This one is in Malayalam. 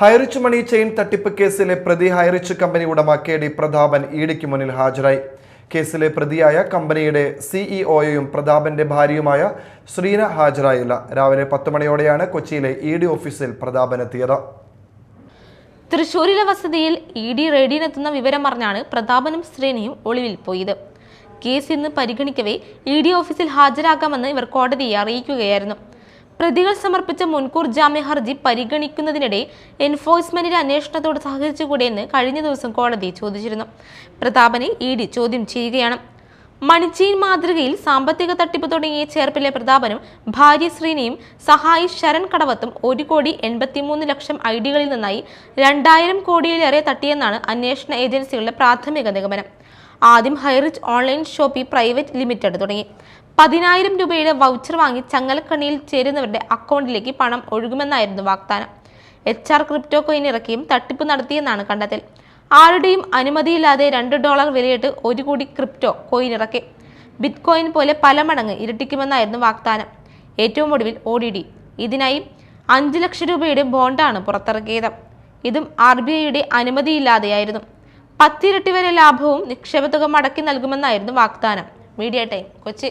ഹൈറിച്ച് മണി ചെയിൻ തട്ടിപ്പ് കേസിലെ പ്രതി ഹൈറിച്ച് കമ്പനി ഉടമ കെ ഡി പ്രതാപൻ ഇഡിക്ക് മുന്നിൽ ഹാജരായി. കേസിലെ പ്രതിയായ കമ്പനിയുടെ സിഇഒയും പ്രതാപന്റെ ഭാര്യയുമായ ശ്രീന ഹാജരായില്ല. രാവിലെ പത്ത് മണിയോടെയാണ് കൊച്ചിയിലെ ഇ ഡി ഓഫീസിൽ പ്രതാപൻ എത്തിയത് തൃശൂരിലെ വസതിയിൽ ഇ ഡി റെയ്ഡിനെത്തുന്ന വിവരം അറിഞ്ഞാണ് പ്രതാപനും ശ്രീനയും ഒളിവിൽ പോയത്. കേസ് ഇന്ന് പരിഗണിക്കവേ ഇ ഡി ഓഫീസിൽ ഹാജരാകാമെന്ന് ഇവർ കോടതിയെ അറിയിക്കുകയായിരുന്നു. പ്രതികൾ സമർപ്പിച്ച മുൻകൂർ ജാമ്യ ഹർജി പരിഗണിക്കുന്നതിനിടെ എൻഫോഴ്സ്മെന്റിന്റെ അന്വേഷണത്തോട് സഹകരിച്ചുകൂടെയെന്ന് കഴിഞ്ഞ ദിവസം കോടതി ചോദിച്ചിരുന്നു. പ്രതാപനെ ഇ ഡി ചോദ്യം ചെയ്യുകയാണ്. മണിച്ചീൻ മാതൃകയിൽ സാമ്പത്തിക തട്ടിപ്പ് തുടങ്ങിയ ചേർപ്പിലെ പ്രതാപനും ഭാര്യ ശ്രീനിയും സഹായി ശരൺ കടവത്തും ഒരു കോടി എൺപത്തിമൂന്ന് ലക്ഷം ഐ ഡികളിൽ നിന്നായി രണ്ടായിരം കോടിയിലേറെ തട്ടിയെന്നാണ് അന്വേഷണ ഏജൻസികളുടെ പ്രാഥമിക നിഗമനം. ആദ്യം Highrich online shoppy private limited തുടങ്ങി. പതിനായിരം രൂപയുടെ വൗച്ചർ വാങ്ങി ചങ്ങലക്കണ്ണിയിൽ ചേരുന്നവരുടെ അക്കൗണ്ടിലേക്ക് പണം ഒഴുകുമെന്നായിരുന്നു വാഗ്ദാനം. എച്ച് ആർ ക്രിപ്റ്റോ കോയിൻ ഇറക്കിയും തട്ടിപ്പ് നടത്തിയെന്നാണ് കണ്ടെത്തൽ. ആരുടെയും അനുമതിയില്ലാതെ രണ്ട് ഡോളർ വിലയിട്ട് ഒരു കോടി ക്രിപ്റ്റോ കോയിൻ ഇറക്കി. ബിറ്റ് കോയിൻ പോലെ പല മടങ്ങ് ഇരട്ടിക്കുമെന്നായിരുന്നു വാഗ്ദാനം. ഏറ്റവും ഒടുവിൽ ഒ ഡി ഡി. ഇതിനായി അഞ്ച് ലക്ഷം രൂപയുടെ ബോണ്ടാണ് പുറത്തിറക്കിയത്. ഇതും ആർ ബി ഐയുടെ അനുമതിയില്ലാതെയായിരുന്നു. പത്തിരട്ടി വരെ ലാഭവും നിക്ഷേപ തുക മടക്കി നൽകുമെന്നായിരുന്നു വാഗ്ദാനം. Media time Kochi.